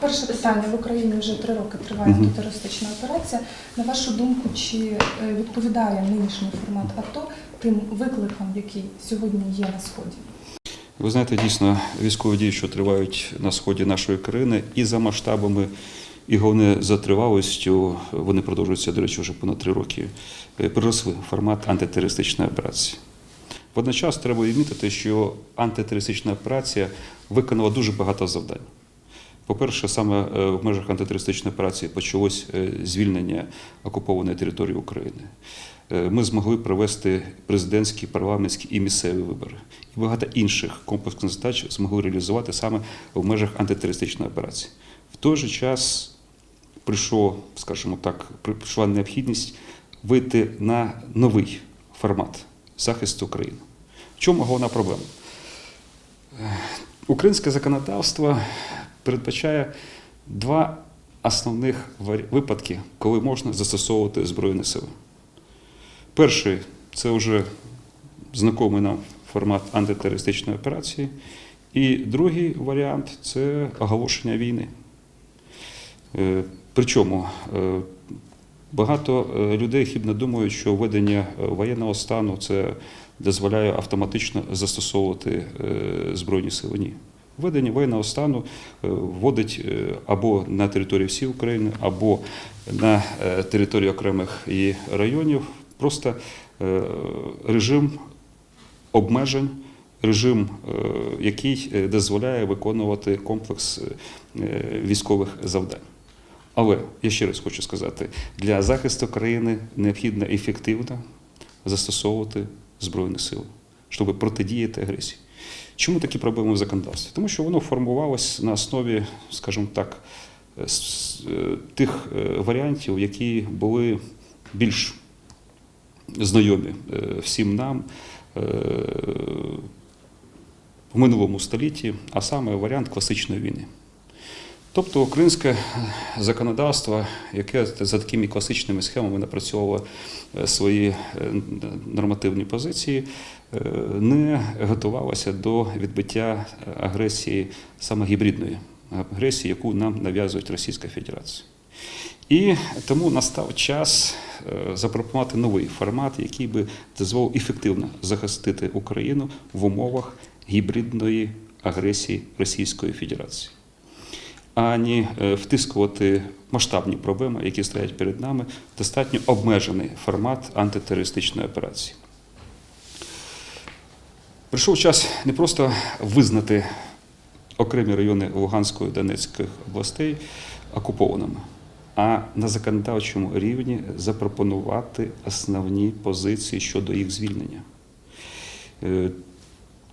Перше питання в Україні вже три роки триває антитерористична операція. На вашу думку, чи е, відповідає нинішній формат АТО тим викликам, які сьогодні є на сході? Ви знаєте, дійсно військові дії, що тривають на сході нашої країни, і за масштабами, і головне за тривалістю, вони продовжуються, до речі, вже понад три роки, е, переросли формат антитерористичної операції. Водночас треба відмітити, що антитерористична операція виконала дуже багато завдань. По-перше, саме е, в межах антитерористичної операції почалось е, звільнення окупованої території України. Е, Ми змогли провести президентські, парламентські і місцеві вибори. І багато інших комплексних задач змогли реалізувати саме в межах антитерористичної операції. В той же час прийшло, скажімо так, прийшла необхідність вийти на новий формат захисту України. В чому головна проблема? Українське законодавство передбачає два основних випадки, коли можна застосовувати збройні сили. Перший це вже знайомий нам формат антитерористичної операції. І другий варіант це оголошення війни. Е, Причому е, багато е, людей хібно думають, що введення воєнного стану це дозволяє автоматично застосовувати збройні сили. Ні. Введення воєнного стану е, вводить е, або на території всієї України, або на е, території окремих її районів просто режим обмежень, режим, який дозволяє виконувати комплекс військових завдань. Але я ще раз хочу сказати: для захисту країни необхідно ефективно застосовувати збройні сили, щоб протидіяти агресії. Чому такі проблеми в законодавстві? Тому що воно формувалось на основі, скажімо так, е, е, тих е, варіантів, які були більш знайомі всім нам в минулому столітті, а саме варіант класичної війни. Тобто українське законодавство, яке за такими класичними схемами напрацьовувало е, свої е, нормативні позиції, е, не готувалося до відбиття агресії саме гібридної агресії, яку нам нав'язує Російська Федерація. І тому настав час е, запропонувати новий формат, який би дозволив ефективно захистити Україну в умовах гібридної агресії Російської Федерації, ані е, втискувати масштабні проблеми, які стоять перед нами, достатньо обмежений формат антитерористичної операції. Прийшов час не просто визнати окремі райони Луганської і Донецької областей окупованими, а на законодавчому рівні запропонувати основні позиції щодо їх звільнення. Е,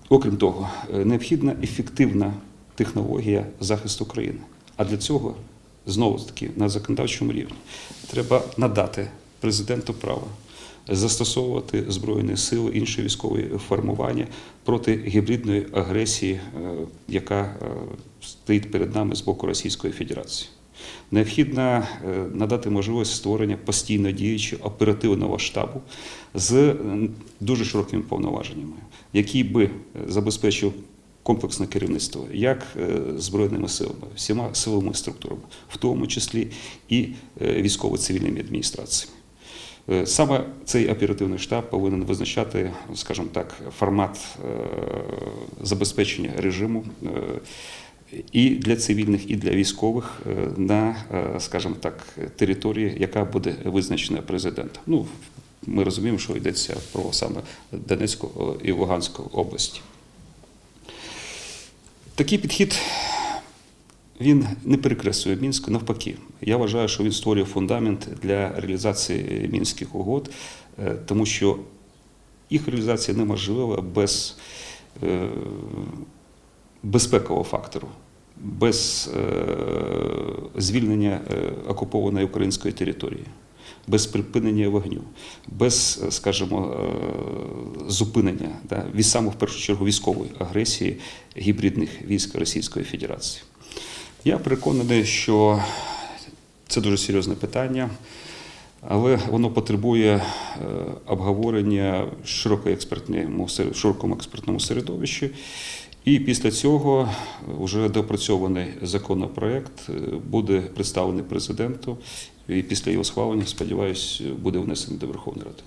Окрім того, е, необхідна ефективна технологія захисту країни. А для цього знову ж таки на законодавчому рівні треба надати президенту право застосовувати збройні сили, інші військові формування проти гібридної агресії, е, яка е, стоїть перед нами з боку Російської Федерації. Необхідно е, надати можливість створення постійно діючого оперативного штабу з дуже широкими повноваженнями, який би забезпечив комплексне керівництво як е, збройними силами, всіма силовими структурами, в тому числі і е, військово-цивільними адміністраціями. Е, Саме цей оперативний штаб повинен визначати, скажімо так, формат забезпечення режиму і для цивільних, і для військових на, скажімо так, території, яка буде визначена президентом. Ну, ми розуміємо, що йдеться про саме Донецьку і Луганську області. Такий підхід він не перекреслює Мінськ, навпаки. Я вважаю, що він створює фундамент для реалізації мінських угод, е, тому що їх реалізація неможлива без е, безпекового фактору, без е, звільнення окупованої української території, без припинення вогню, без, скажімо, зупинення да, від саме першу чергу військової агресії гібридних військ Російської Федерації. Я переконаний, що це дуже серйозне питання, але воно потребує е, обговорення в експертному широкому експертному середовищі. І після цього вже допрацьований законопроект е, буде представлений президенту, і після його схвалення, сподіваюся, буде внесений до Верховної Ради.